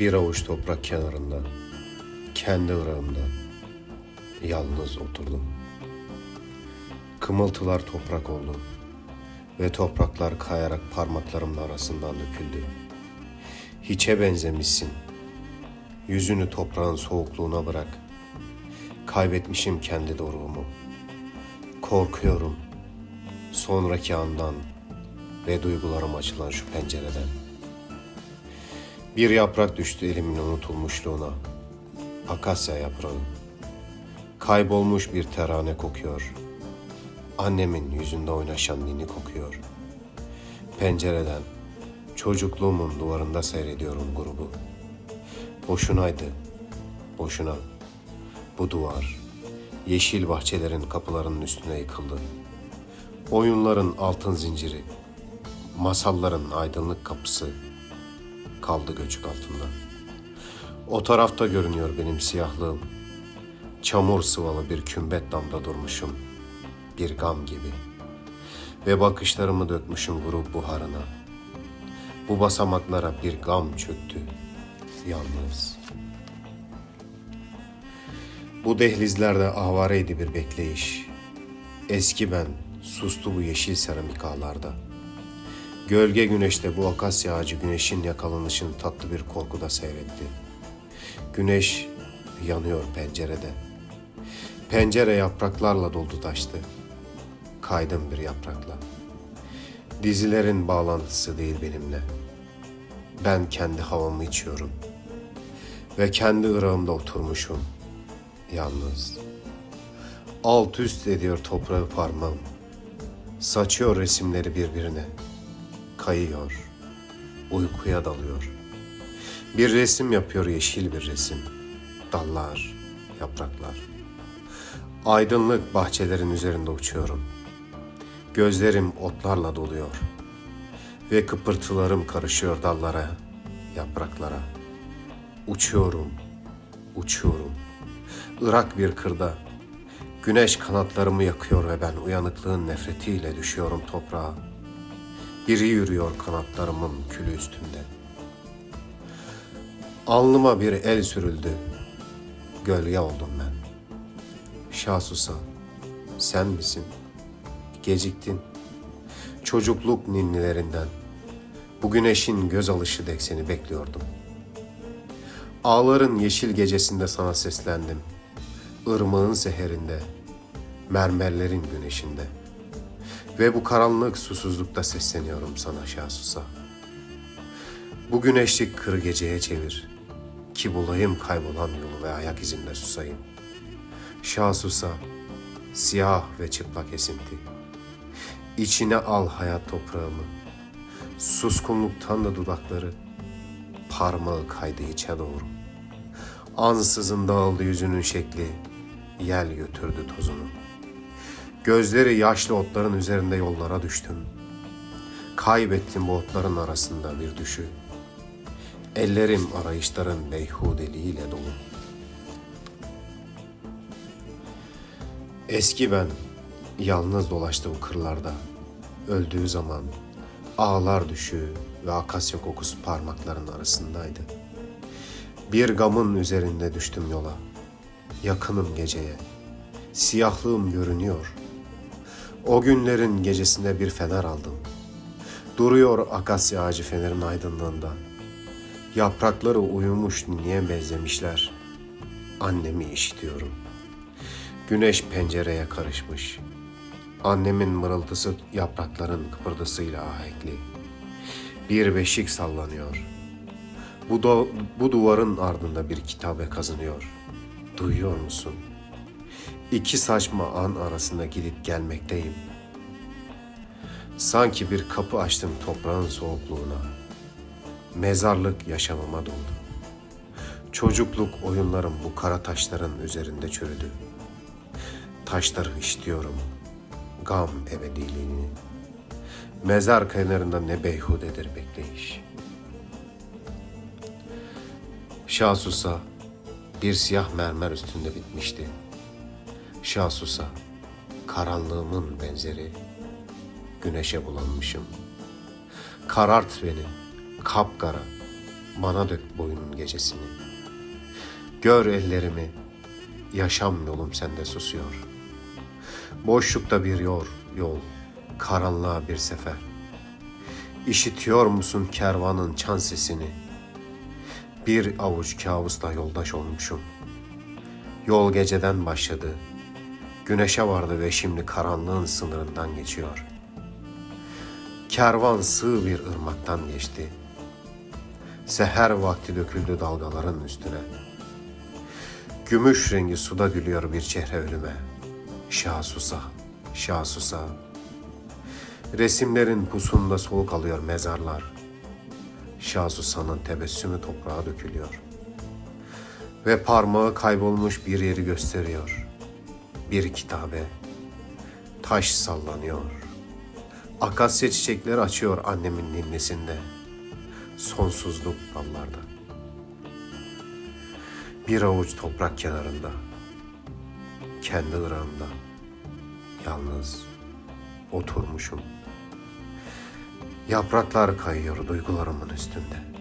Bir avuç toprak kenarında, kendi ırağımda yalnız oturdum. Kımıltılar toprak oldu ve topraklar kayarak parmaklarımın arasından döküldü. Hiçe benzemişsin. Yüzünü toprağın soğukluğuna bırak. Kaybetmişim kendi doruğumu. Korkuyorum sonraki andan ve duygularım açılan şu pencereden. Bir yaprak düştü elimin unutulmuşluğuna. Akasya yaprağı. Kaybolmuş bir terane kokuyor. Annemin yüzünde oynaşan nini kokuyor. Pencereden çocukluğumun duvarında seyrediyorum grubu. Boşunaydı, boşuna. Bu duvar yeşil bahçelerin kapılarının üstüne yıkıldı. Oyunların altın zinciri, masalların aydınlık kapısı kaldı göçük altında. O tarafta görünüyor benim siyahlığım. Çamur sıvalı bir kümbet damda durmuşum. Bir gam gibi. Ve bakışlarımı dökmüşüm grup buharına. Bu basamaklara bir gam çöktü. Yalnız. Bu dehlizlerde avareydi bir bekleyiş. Eski ben sustu bu yeşil seramik ağlarda. Gölge güneşte bu akasya ağacı güneşin yakalanışını tatlı bir korkuda seyretti. Güneş yanıyor pencerede. Pencere yapraklarla doldu taştı. Kaydım bir yaprakla. Dizilerin bağlantısı değil benimle. Ben kendi havamı içiyorum. Ve kendi ırağımda oturmuşum. Yalnız. Alt üst ediyor toprağı parmağım. Saçıyor resimleri birbirine. Kayıyor. Uykuya dalıyor. Bir resim yapıyor yeşil bir resim. Dallar, yapraklar. Aydınlık bahçelerin üzerinde uçuyorum. Gözlerim otlarla doluyor. Ve kıpırtılarım karışıyor dallara, yapraklara. Uçuyorum, uçuyorum. Irak bir kırda. Güneş kanatlarımı yakıyor ve ben uyanıklığın nefretiyle düşüyorum toprağa. Biri yürüyor kanatlarımın külü üstünde. Alnıma bir el sürüldü. Gölge oldum ben. Şahsusa, sen misin? Geciktin. Çocukluk ninnilerinden. Bu güneşin göz alışı dek seni bekliyordum. Ağların yeşil gecesinde sana seslendim. Irmağın seherinde, mermerlerin güneşinde. Ve bu karanlık susuzlukta sesleniyorum sana Şahsusa. Bu güneşlik kır geceye çevir. Ki bulayım kaybolan yolu ve ayak izimde susayım. Şahsusa, siyah ve çıplak esinti. İçine al hayat toprağımı. Suskunluktan da dudakları, parmağı kaydı içe doğru. Ansızın dağıldı yüzünün şekli, yel götürdü tozunu. Gözleri yaşlı otların üzerinde yollara düştüm. Kaybettim bu otların arasında bir düşü. Ellerim arayışların beyhudeliğiyle dolu. Eski ben yalnız dolaştı bu kırlarda. Öldüğü zaman ağlar düşü ve akasya kokusu parmakların arasındaydı. Bir gamın üzerinde düştüm yola. Yakınım geceye. Siyahlığım görünüyor. O günlerin gecesinde bir fener aldım. Duruyor akasya ağacı fenerin aydınlığında. Yaprakları uyumuş niye benzemişler. Annemi işitiyorum. Güneş pencereye karışmış. Annemin mırıltısı yaprakların kıpırdısıyla ahenkli. Bir beşik sallanıyor. Bu, da, bu duvarın ardında bir kitabe kazınıyor. Duyuyor musun? İki saçma an arasında gidip gelmekteyim. Sanki bir kapı açtım toprağın soğukluğuna. Mezarlık yaşamama doldu. Çocukluk oyunlarım bu kara taşların üzerinde çürüdü. Taşları işliyorum. Gam ebediliğini. Mezar kenarında ne beyhudedir bekleyiş. Şahsusa bir siyah mermer üstünde bitmişti. Şahsusa karanlığımın benzeri güneşe bulanmışım. Karart beni kapkara bana dök boyunun gecesini. Gör ellerimi, yaşam yolum sende susuyor. Boşlukta bir yol, yol, karanlığa bir sefer. İşitiyor musun kervanın çan sesini? Bir avuç kabusla yoldaş olmuşum. Yol geceden başladı. Güneşe vardı ve şimdi karanlığın sınırından geçiyor. Kervan sığ bir ırmaktan geçti. Seher vakti döküldü dalgaların üstüne. Gümüş rengi suda gülüyor bir çehre ölüme. Şahsusa, şahsusa. Resimlerin pusunda soluk alıyor mezarlar. Şahsusa'nın tebessümü toprağa dökülüyor. Ve parmağı kaybolmuş bir yeri gösteriyor. Bir kitabe. Taş sallanıyor. Akasya çiçekleri açıyor annemin ninnisinde. Sonsuzluk dallarda. Bir avuç toprak kenarında. Kendi ırağımda. Yalnız oturmuşum. Yapraklar kayıyor duygularımın üstünde.